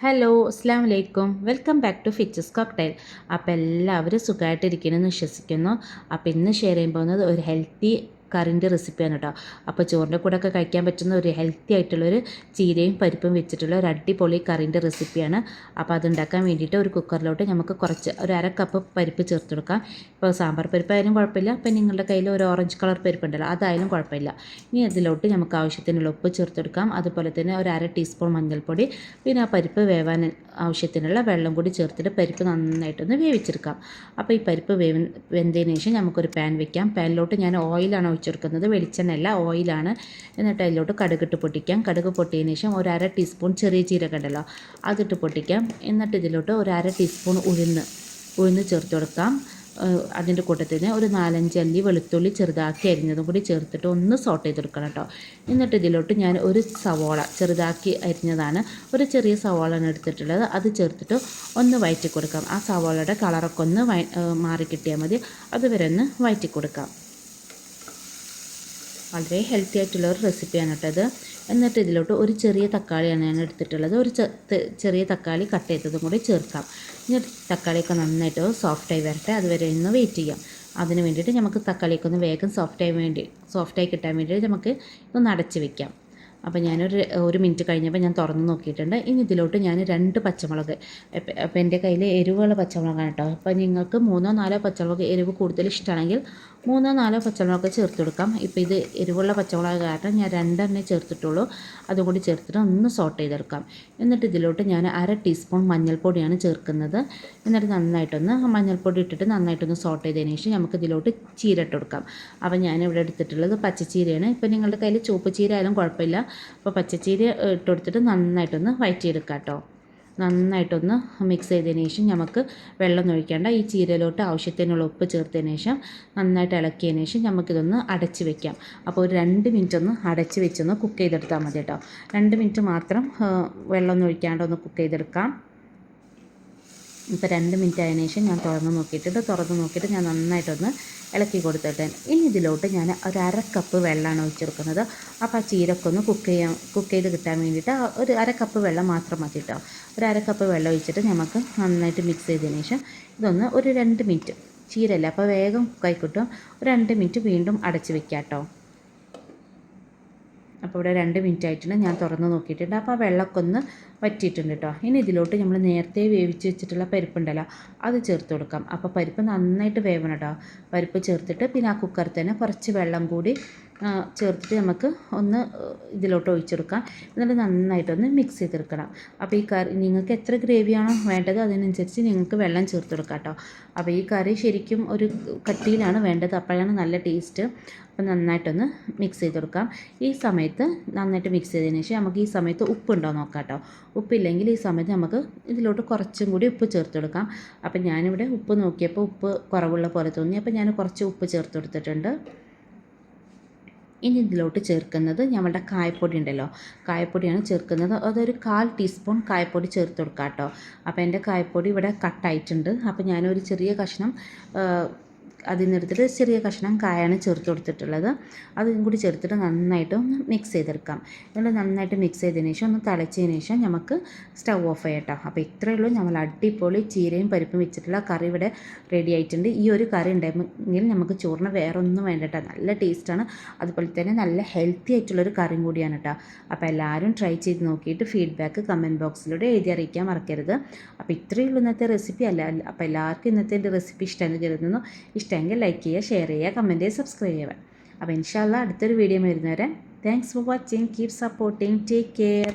Hello അസ്സാം വലൈക്കും welcome back to Fitches cocktail അപ്പോൾ എല്ലാവരും സുഖമായിട്ടിരിക്കണമെന്ന് വിശ്വസിക്കുന്നു. അപ്പോൾ ഇന്ന് ഷെയർ ചെയ്യാൻ പോകുന്നത് ഒരു ഹെൽത്തി കറിന്റെ റെസിപ്പിയാണ് കേട്ടോ. അപ്പോൾ ചോറിന്റെ കൂടെ ഒക്കെ കഴിക്കാൻ പറ്റുന്ന ഒരു ഹെൽത്തി ആയിട്ടുള്ളൊരു ചീരയും പരിപ്പും വെച്ചിട്ടുള്ള ഒരു അടിപൊളി കറിന്റെ റെസിപ്പിയാണ്. അപ്പോൾ അതുണ്ടാക്കാൻ വേണ്ടിയിട്ട് ഒരു കുക്കറിലോട്ട് നമുക്ക് കുറച്ച് ഒരു അര കപ്പ് പരിപ്പ് ചേർത്ത് കൊടുക്കാം. ഇപ്പോൾ സാമ്പാർ പരിപ്പായാലും കുഴപ്പമില്ല. അപ്പം നിങ്ങളുടെ കയ്യിൽ ഒരു ഓറഞ്ച് കളർ പരിപ്പുണ്ടല്ലോ അതായാലും കുഴപ്പമില്ല. ഇനി അതിലോട്ട് നമുക്ക് ആവശ്യത്തിനുള്ള ഉപ്പ് ചേർത്ത് കൊടുക്കാം. അതുപോലെ തന്നെ ഒരു അര ടീസ്പൂൺ മഞ്ഞൾപ്പൊടി പിന്നെ ആ പരിപ്പ് വേവാൻ ആവശ്യത്തിനുള്ള വെള്ളം കൂടി ചേർത്തിട്ട് പരിപ്പ് നന്നായിട്ടൊന്ന് വേവിച്ചെടുക്കാം. അപ്പോൾ ഈ പരിപ്പ് വേവ് വെന്തതിന് ശേഷം നമുക്കൊരു പാൻ വെക്കാം. പാനിലോട്ട് ഞാൻ ഓയിലാണ് ഒഴിച്ചെടുക്കുന്നത് വെളിച്ചെണ്ണയല്ല ഓയിലാണ് എന്നിട്ട് അതിലോട്ട് കടുകിട്ട് പൊട്ടിക്കാം. കടുക് പൊട്ടിയതിന് ശേഷം ഒരു അര ടീസ്പൂൺ ചെറിയ ജീരകം ഉണ്ടല്ലോ അതിട്ട് പൊട്ടിക്കാം. എന്നിട്ട് ഇതിലോട്ട് ഒരു അര ടീസ്പൂൺ ഉഴുന്ന് ഉഴുന്ന് ചേർത്ത് കൊടുക്കാം. അതിന്റെ കൂട്ടത്തിന് ഒരു നാലഞ്ച് അല്ലി വെളുത്തുള്ളി ചെറുതാക്കി അരിഞ്ഞതും കൂടി ചേർത്തിട്ട് ഒന്ന് സോട്ട് ചെയ്തെടുക്കണം കേട്ടോ എന്നിട്ട് ഇതിലോട്ട് ഞാൻ ഒരു സവോള ചെറുതാക്കി അരിഞ്ഞതാണ്. ഒരു ചെറിയ സവോളയാണ് എടുത്തിട്ടുള്ളത്. അത് ചേർത്തിട്ട് ഒന്ന് വയറ്റി കൊടുക്കാം ആ സവോളയുടെ കളറൊക്കെ ഒന്ന് മാറി കിട്ടിയാൽ മതി. അതുവരെ ഒന്ന് വയറ്റി കൊടുക്കാം വളരെ ഹെൽത്തി ആയിട്ടുള്ള ഒരു റെസിപ്പിയാണ് കേട്ടത് എന്നിട്ട് ഇതിലോട്ട് ഒരു ചെറിയ തക്കാളിയാണ് ഞാൻ എടുത്തിട്ടുള്ളത്. ഒരു ചെറിയ തക്കാളി കട്ട് ചെയ്തതും കൂടി ചേർക്കാം. എന്നിട്ട് തക്കാളിയൊക്കെ നന്നായിട്ട് സോഫ്റ്റായി വരട്ടെ. അതുവരെ ഒന്ന് വെയിറ്റ് ചെയ്യാം. അതിന് വേണ്ടിയിട്ട് നമുക്ക് തക്കാളിയൊക്കെ ഒന്ന് വേഗം സോഫ്റ്റായി വേണ്ടി സോഫ്റ്റായി കിട്ടാൻ വേണ്ടിയിട്ട് നമുക്ക് ഒന്ന് അടച്ച് വെക്കാം. അപ്പോൾ ഞാനൊരു ഒരു മിനിറ്റ് കഴിഞ്ഞപ്പോൾ ഞാൻ തുറന്ന് നോക്കിയിട്ടുണ്ട്. ഇനി ഇതിലോട്ട് ഞാൻ രണ്ട് പച്ചമുളക് അപ്പോൾ എന്റെ കയ്യിൽ എരിവുള്ള പച്ചമുളകാണ് കേട്ടോ. അപ്പോൾ നിങ്ങൾക്ക് മൂന്നോ നാലോ പച്ചമുളക് എരിവ് കൂടുതൽ ഇഷ്ടമാണെങ്കിൽ മൂന്നോ നാലോ പച്ചമുളക് ചേർത്ത് കൊടുക്കാം. ഇപ്പോൾ ഇത് എരിവുള്ള പച്ചമുളക് കാരണം ഞാൻ രണ്ടെണ്ണേ ചേർത്തിട്ടുള്ളൂ. അതും കൂടി ചേർത്തിട്ട് ഒന്ന് സോട്ട് ചെയ്തെടുക്കാം. എന്നിട്ട് ഇതിലോട്ട് ഞാൻ അര ടീസ്പൂൺ മഞ്ഞൾപ്പൊടിയാണ് ചേർക്കുന്നത്. എന്നിട്ട് നന്നായിട്ടൊന്ന് മഞ്ഞൾപ്പൊടി ഇട്ടിട്ട് നന്നായിട്ടൊന്ന് സോട്ട് ചെയ്തതിന് ശേഷം നമുക്ക് ഇതിലോട്ട് ചീര ഇട്ട് കൊടുക്കാം. അപ്പോൾ ഞാനിവിടെ എടുത്തിട്ടുള്ളത് പച്ചച്ചീരയാണ്. ഇപ്പോൾ നിങ്ങളുടെ കയ്യിൽ ചുവപ്പ് ചീര ആയാലും കുഴപ്പമില്ല. അപ്പോൾ പച്ചച്ചീര ഇട്ട് കൊടുത്തിട്ട് നന്നായിട്ടൊന്ന് വയറ്റിയെടുക്കാം കേട്ടോ നന്നായിട്ടൊന്ന് മിക്സ് ചെയ്തതിന് ശേഷം നമുക്ക് വെള്ളം ഒഴിക്കേണ്ട ഈ ചീരയിലോട്ട് ആവശ്യത്തിനുള്ള ഉപ്പ് ചേർത്തതിന് ശേഷം നന്നായിട്ട് ഇളക്കിയതിന് ശേഷം നമുക്കിതൊന്ന് അടച്ച് വെക്കാം. അപ്പോൾ ഒരു രണ്ട് മിനിറ്റ് ഒന്ന് അടച്ച് വെച്ചൊന്ന് കുക്ക് ചെയ്തെടുത്താൽ മതി കേട്ടോ രണ്ട് മിനിറ്റ് മാത്രം വെള്ളം ഒഴിക്കാണ്ട് ഒന്ന് കുക്ക് ചെയ്തെടുക്കാം. ഇപ്പോൾ രണ്ട് മിനിറ്റ് ആയതിനു ശേഷം ഞാൻ തുറന്ന് നോക്കിയിട്ടുണ്ട് തുറന്ന് നോക്കിയിട്ട് ഞാൻ നന്നായിട്ടൊന്ന് ഇളക്കി കൊടുത്തിട്ടേ ഇനി ഇതിലോട്ട് ഞാൻ ഒരു അര കപ്പ് വെള്ളമാണ് ഒഴിച്ചെടുക്കുന്നത്. അപ്പോൾ ആ ചീരൊക്കെ ഒന്ന് കുക്ക് ചെയ്യാൻ കുക്ക് ചെയ്ത് കിട്ടാൻ വേണ്ടിയിട്ട് ഒരു അര കപ്പ് വെള്ളം മാത്രം മതി കേട്ടോ ഒരു അര കപ്പ് വെള്ളം ഒഴിച്ചിട്ട് നമുക്ക് നന്നായിട്ട് മിക്സ് ചെയ്തതിന് ശേഷം ഇതൊന്ന് ഒരു രണ്ട് മിനിറ്റ് ചീരല്ല അപ്പോൾ വേഗം കുക്കായി കിട്ടും. ഒരു രണ്ട് മിനിറ്റ് വീണ്ടും അടച്ച് വെക്കാം കേട്ടോ അപ്പോൾ ഇവിടെ രണ്ട് മിനിറ്റ് ആയിട്ടുണ്ട്. ഞാൻ തുറന്ന് നോക്കിയിട്ടുണ്ട്. അപ്പോൾ ആ വെള്ളമൊക്കെ ഒന്ന് വറ്റിയിട്ടുണ്ട് കേട്ടോ. ഇനി ഇതിലോട്ട് നമ്മൾ നേരത്തെ വേവിച്ച് വെച്ചിട്ടുള്ള പരിപ്പുണ്ടല്ലോ അത് ചേർത്ത് കൊടുക്കാം. അപ്പോൾ പരിപ്പ് നന്നായിട്ട് വേവണം കേട്ടോ. പരിപ്പ് ചേർത്തിട്ട് പിന്നെ ആ കുക്കറിൽ തന്നെ കുറച്ച് വെള്ളം കൂടി ചേർത്തിട്ട് നമുക്ക് ഒന്ന് ഇതിലോട്ട് ഒഴിച്ചെടുക്കാം. എന്നിട്ട് നന്നായിട്ടൊന്ന് മിക്സ് ചെയ്തെടുക്കണം. അപ്പോൾ ഈ കറി നിങ്ങൾക്ക് എത്ര ഗ്രേവിയാണോ വേണ്ടത് അതിനനുസരിച്ച് നിങ്ങൾക്ക് വെള്ളം ചേർത്ത് കൊടുക്കാം കേട്ടോ അപ്പോൾ ഈ കറി ശരിക്കും ഒരു കട്ടിയിലാണ് വേണ്ടത്. അപ്പോഴാണ് നല്ല ടേസ്റ്റ് അപ്പോൾ നന്നായിട്ടൊന്ന് മിക്സ് ചെയ്തെടുക്കാം. ഈ സമയത്ത് നന്നായിട്ട് മിക്സ് ചെയ്തതിന് ശേഷം നമുക്ക് ഈ സമയത്ത് ഉപ്പുണ്ടോ നോക്കാം കേട്ടോ ഉപ്പില്ലെങ്കിൽ ഈ സമയത്ത് നമുക്ക് ഇതിലോട്ട് കുറച്ചും കൂടി ഉപ്പ് ചേർത്ത് കൊടുക്കാം അപ്പം ഞാനിവിടെ ഉപ്പ് നോക്കിയപ്പോൾ ഉപ്പ് കുറവുള്ള പോലെ തോന്നി. അപ്പോൾ ഞാൻ കുറച്ച് ഉപ്പ് ചേർത്ത് കൊടുത്തിട്ടുണ്ട് ഇനി ഇതിലോട്ട് ചേർക്കുന്നത് ഞങ്ങളുടെ കായപ്പൊടി ഉണ്ടല്ലോ. കായപ്പൊടിയാണ് ചേർക്കുന്നത്. അതൊരു കാൽ ടീസ്പൂൺ കായപ്പൊടി ചേർത്ത് കൊടുക്കാം കേട്ടോ അപ്പോൾ എന്റെ കായപ്പൊടി ഇവിടെ കട്ടായിട്ടുണ്ട്. അപ്പോൾ ഞാനൊരു ചെറിയ കഷ്ണം അതിൽ ചെറിയ കഷ്ണം കായാണ് ചേർത്ത് കൊടുത്തിട്ടുള്ളത്. അതും കൂടി ചേർത്തിട്ട് നന്നായിട്ട് ഒന്ന് മിക്സ് ചെയ്തെടുക്കാം. എന്നിട്ട് നന്നായിട്ട് മിക്സ് ചെയ്തതിന് ശേഷം ഒന്ന് തിളച്ചതിന് ശേഷം നമുക്ക് സ്റ്റൗ ഓഫ് ചെയ്യട്ടോ. അപ്പോൾ ഇത്രയേ ഉള്ളൂ. നമ്മൾ അടിപൊളി ചീരയും പരിപ്പും വെച്ചിട്ടുള്ള കറി ഇവിടെ റെഡി ആയിട്ടുണ്ട്. ഈ ഒരു കറി ഉണ്ടെങ്കിൽ നമുക്ക് ചോറിന് വേറെ ഒന്നും വേണ്ട നല്ല ടേസ്റ്റാണ് അതുപോലെ തന്നെ നല്ല ഹെൽത്തി ആയിട്ടുള്ളൊരു കറിയും കൂടിയാണ് കേട്ടോ. അപ്പോൾ എല്ലാവരും ട്രൈ ചെയ്ത് നോക്കിയിട്ട് ഫീഡ്ബാക്ക് കമന്റ് ബോക്സിലൂടെ എഴുതി അറിയിക്കാൻ മറക്കരുത്. അപ്പോൾ ഇത്രയേ ഉള്ളൂ ഇന്നത്തെ റെസിപ്പി അല്ല അപ്പോൾ എല്ലാവർക്കും ഇന്നത്തെ എന്റെ റെസിപ്പി ഇഷ്ടമെന്ന് കരുതുന്നു. ഇഷ്ടം ഇഷ്ടമെങ്കിൽ ലൈക്ക് ചെയ്യുക ഷെയർ ചെയ്യുക കമന്റ് ചെയ്യുക സബ്സ്ക്രൈബ് ചെയ്യുക. അപ്പോൾ ഇൻഷാല്ല അടുത്തൊരു വീഡിയോ വരുന്നവരെ thanks for watching keep supporting take care